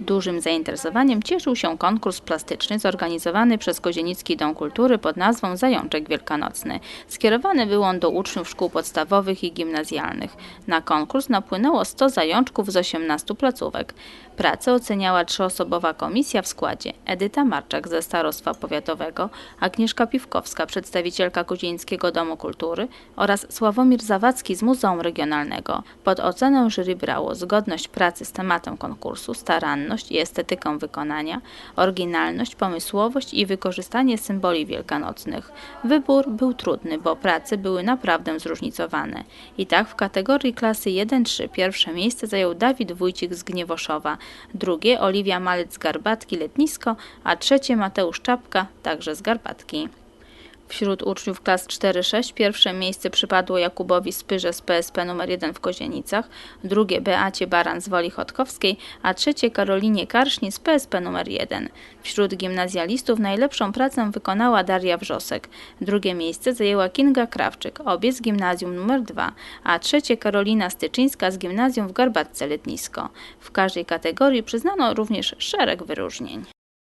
Dużym zainteresowaniem cieszył się konkurs plastyczny zorganizowany przez Kozienicki Dom Kultury pod nazwą Zajączek Wielkanocny. Skierowany był on do uczniów szkół podstawowych i gimnazjalnych. Na konkurs napłynęło 100 zajączków z 18 placówek. Pracę oceniała trzyosobowa komisja w składzie Edyta Marczak ze Starostwa Powiatowego, Agnieszka Piwkowska, przedstawicielka Kozienickiego Domu Kultury oraz Sławomir Zawadzki z Muzeum Regionalnego. Pod ocenę jury brało zgodność pracy z tematem konkursu, staranność i estetykę wykonania, oryginalność, pomysłowość i wykorzystanie symboli wielkanocnych. Wybór był trudny, bo prace były naprawdę zróżnicowane. I tak w kategorii klasy 1-3 pierwsze miejsce zajął Dawid Wójcik z Gniewoszowa, drugie Oliwia Malec z Garbatki Letnisko, a trzecie Mateusz Czapka, także z Garbatki. Wśród uczniów klas 4-6 pierwsze miejsce przypadło Jakubowi Spyrze z PSP nr 1 w Kozienicach, drugie Beacie Baran z Woli Chodkowskiej, a trzecie Karolinie Karsznie z PSP nr 1. Wśród gimnazjalistów najlepszą pracę wykonała Daria Wrzosek. Drugie miejsce zajęła Kinga Krawczyk, obie z gimnazjum nr 2, a trzecie Karolina Styczyńska z gimnazjum w Garbatce Letnisko. W każdej kategorii przyznano również szereg wyróżnień.